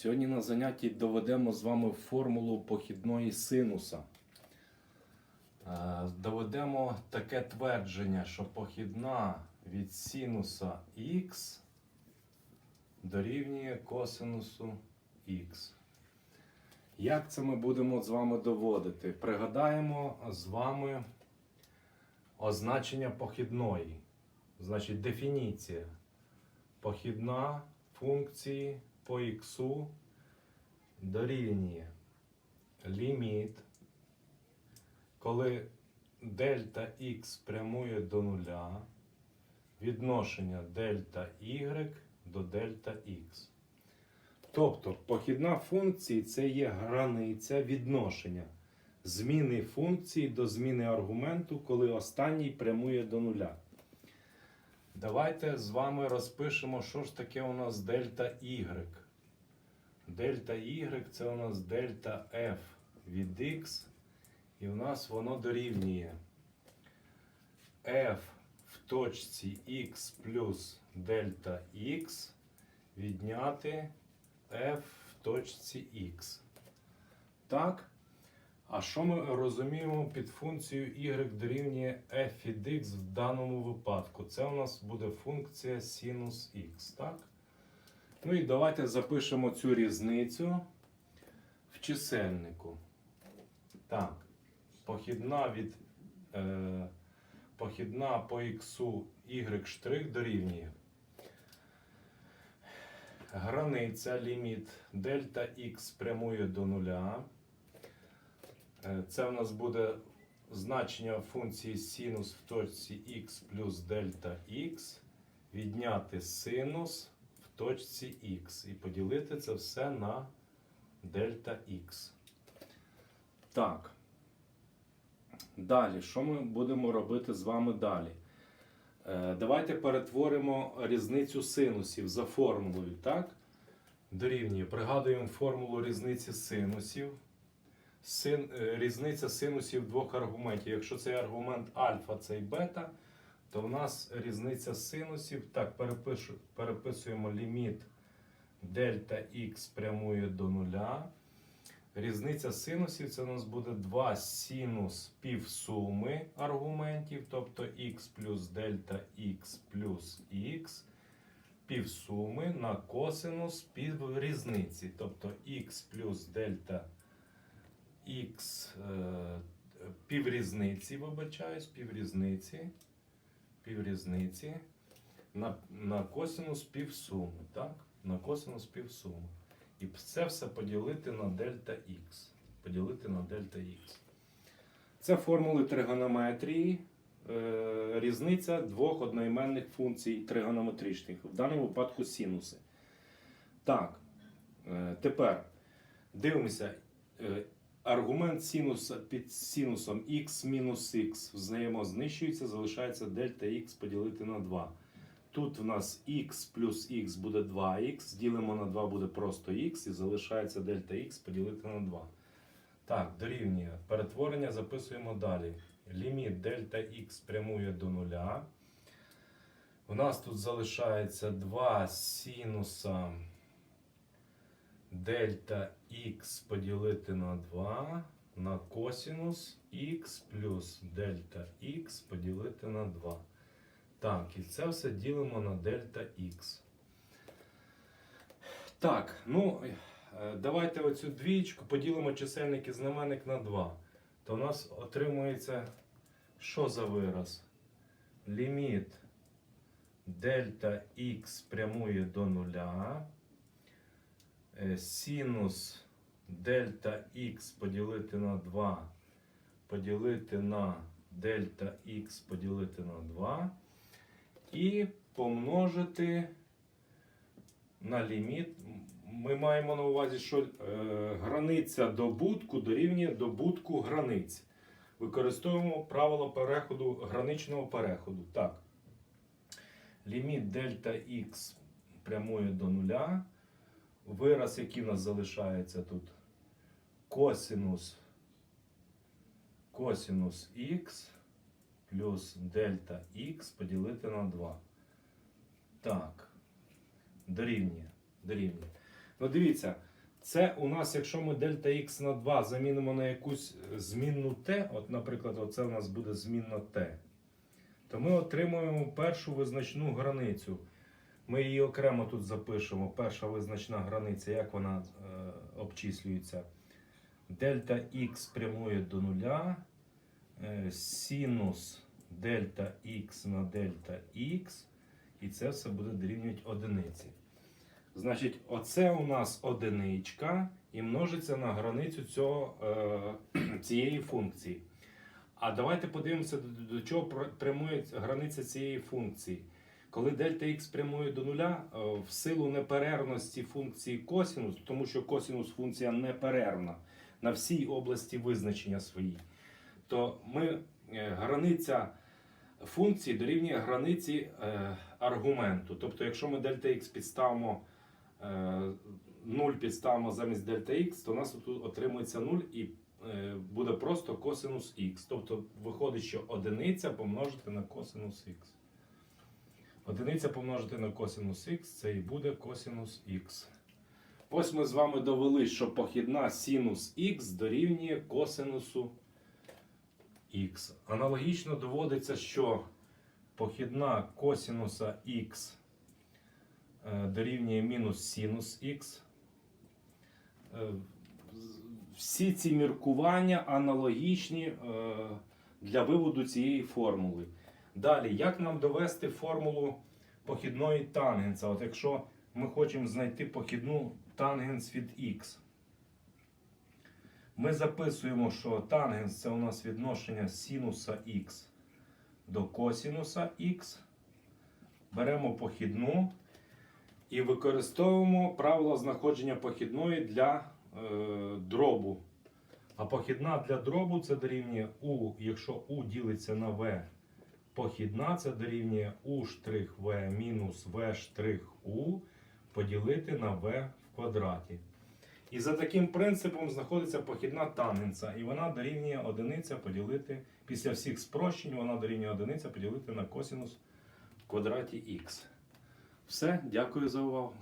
Сьогодні на занятті доведемо з вами формулу похідної синуса. Е, Доведемо таке твердження, що похідна від синуса х дорівнює косинусу х. Як це ми будемо з вами доводити? Пригадаємо з вами означення похідної. Значить, дефініція. Похідна функції по х дорівнює ліміт, коли дельта х прямує до нуля, відношення дельта y до дельта х. Тобто похідна функції це є границя відношення зміни функції до зміни аргументу, коли останній прямує до нуля. Давайте з вами розпишемо, що ж таке у нас дельта y. Дельта y це у нас дельта f від x, і у нас воно дорівнює f в точці x плюс дельта x відняти f в точці x. Так? А що ми розуміємо під функцією y дорівнює f від x в даному випадку? Це у нас буде функція синус x, так? Ну і давайте запишемо цю різницю в чисельнику. Так, похідна від е, похідна по х y дорівнює. Границя ліміт дельта х прямує до нуля. Е, Це у нас буде значення функції синус в точці х плюс дельта х, відняти синус в точці х і поділити це все на дельта х. Так. Далі, що ми будемо робити з вами далі? Е, Давайте перетворимо різницю синусів за формулою, так? Дорівнює. Пригадуємо формулу різниці синусів син, е, різниця синусів двох аргументів. Якщо цей аргумент альфа, цей бета, то в нас різниця синусів. Так, перепишу, переписуємо ліміт дельта х прямує до нуля. Різниця синусів це у нас буде 2 синус півсуми аргументів, тобто х плюс дельта х плюс х півсуми на косинус піврізниці, тобто х плюс дельта х е, піврізниці, вибачаюсь, піврізниці, піврізниці на, на косинус півсуми, так? На косинус півсуми. І це все поділити на дельта х. Поділити на дельта х. Це формули тригонометрії. Е, різниця двох одноіменних функцій тригонометричних, в даному випадку синуси. Так, е, тепер дивимося. Аргумент синуса під синусом x мінус х взаємознищується, залишається дельта х поділити на 2. Тут в нас x плюс х буде 2х, ділимо на 2 буде просто х і залишається дельта х поділити на 2. Так, дорівнює. Перетворення записуємо далі. Ліміт дельта х прямує до 0. У нас тут залишається 2 синуса дельта х поділити на 2 на косинус х плюс дельта х поділити на 2. Так, і це все ділимо на дельта х. Так, ну е, давайте оцю двічку поділимо чисельник і знаменник на 2. То у нас отримується що за вираз? Ліміт дельта х прямує до нуля. Е, Синус дельта х поділити на 2, поділити на дельта х поділити на 2 і помножити на ліміт. Ми маємо на увазі, що е, границя добутку дорівнює добутку границь. Використовуємо правило переходу граничного переходу. Так. Ліміт дельта х прямує до нуля. Вираз, який в нас залишається тут, косинус, косинус х плюс дельта х поділити на 2. Так. Дорівнює. Дорівнює. Ну, дивіться, Це у нас, якщо ми дельта х на 2 замінимо на якусь змінну t, от, наприклад, оце у нас буде змінна t, то ми отримуємо першу визначну границю. Ми її окремо тут запишемо. Перша визначна границя, як вона е, обчислюється. Дельта х прямує до нуля. е, Синус дельта х на дельта х. І це все буде дорівнювати одиниці. Значить, оце у нас одиничка і множиться на границю цього, е, цієї функції. А давайте подивимося, до, чого пр- прямує границя цієї функції. Коли дельта х прямує до нуля, е, в силу неперервності функції косінус, тому що косінус функція неперервна на всій області визначення своїй, то ми е, границя функції дорівнює границі е, аргументу. Тобто, якщо ми дельта х підставимо е, 0 підставимо замість дельта х, то у нас тут отримується 0 і буде просто косинус х. Тобто виходить, що одиниця помножити на косинус х. Одиниця помножити на косинус х, це і буде косинус х. Ось ми з вами довели, що похідна синус х дорівнює косинусу х. Аналогічно доводиться, що похідна косинуса х е, дорівнює мінус синус х. Е, Всі ці міркування аналогічні е, для виводу цієї формули. Далі, як нам довести формулу похідної тангенса? От якщо ми хочемо знайти похідну тангенс від х, ми записуємо, що тангенс це у нас відношення синуса х до косинуса х. Беремо похідну і використовуємо правило знаходження похідної для е, дробу. А похідна для дробу це дорівнює у, якщо у ділиться на v, похідна це дорівнює у мінус у поділити на v в квадраті. І за таким принципом знаходиться похідна тангенса. І вона дорівнює одиниця поділити, після всіх спрощень вона дорівнює одиниця поділити на косинус в квадраті х. Все, дякую за увагу.